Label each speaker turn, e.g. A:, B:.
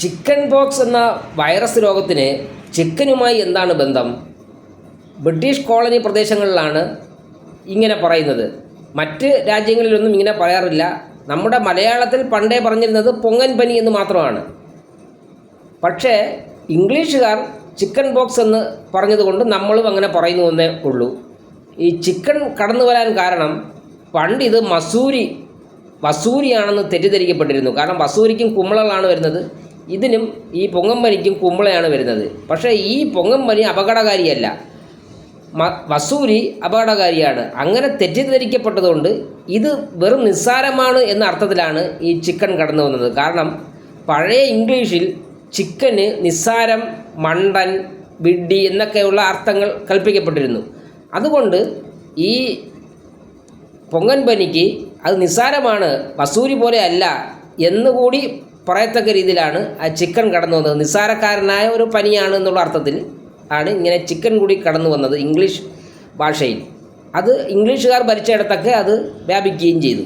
A: Chicken pox എന്ന virus രോഗത്തിന് ചിക്കനുമായി എന്താണ് ബന്ധം? ബ്രിട്ടീഷ് കോളനി പ്രദേശങ്ങളിലാണ് ഇങ്ങനെ പറയുന്നത്. മറ്റ് രാജ്യങ്ങളിലൊന്നും ഇങ്ങനെ പറയാറില്ല. നമ്മുടെ മലയാളത്തിൽ പണ്ടേ പറഞ്ഞിരുന്നത് പൊങ്ങൻ പനി എന്ന് മാത്രമാണ്. പക്ഷേ ഇംഗ്ലീഷുകാർ ചിക്കൻ ബോക്സ് എന്ന് പറഞ്ഞതുകൊണ്ട് നമ്മളും അങ്ങനെ പറയുന്നു എന്നേ ഉള്ളൂ. ഈ ചിക്കൻ കടന്നു വരാൻ കാരണം പണ്ട് ഇത് മസൂരി വസൂരിയാണെന്ന് തെറ്റിദ്ധരിക്കപ്പെട്ടിരുന്നു. കാരണം വസൂരിക്കും കുമ്പളകളാണ് വരുന്നത്. ഇതിനും ഈ പൊങ്ങമ്പനിക്കും കുമ്പളയാണ് വരുന്നത്. പക്ഷേ ഈ പൊങ്ങമ്പനി അപകടകാരിയല്ല. മ- വസൂരി അപകടകാരിയാണ്. അങ്ങനെ തെറ്റിദ്ധരിക്കപ്പെട്ടതുകൊണ്ട് ഇത് വെറും നിസ്സാരമാണ് എന്ന അർത്ഥത്തിലാണ് ഈ ചിക്കൻ കടന്നു വന്നത്. കാരണം പഴയ ഇംഗ്ലീഷിൽ ചിക്കന് നിസ്സാരം മണ്ടൻ വിഡ്ഡി എന്നൊക്കെയുള്ള അർത്ഥങ്ങൾ കൽപ്പിക്കപ്പെട്ടിരുന്നു. അതുകൊണ്ട് ഈ പൊങ്ങൻ പനിക്ക് അത് നിസ്സാരമാണ് വസൂരി പോലെ അല്ല എന്നുകൂടി പറയത്തക്ക രീതിയിലാണ് ആ ചിക്കൻ കടന്നു വന്നത്. നിസ്സാരക്കാരനായ ഒരു പനിയാണ് എന്നുള്ള അർത്ഥത്തിൽ ആണ് ഇങ്ങനെ ചിക്കൻ കൂടി കടന്നു വന്നത് ഇംഗ്ലീഷ് ഭാഷയിൽ. അത് ഇംഗ്ലീഷുകാർ ഭരിച്ചയിടത്തൊക്കെ അത് വ്യാപിക്കുകയും ചെയ്തു.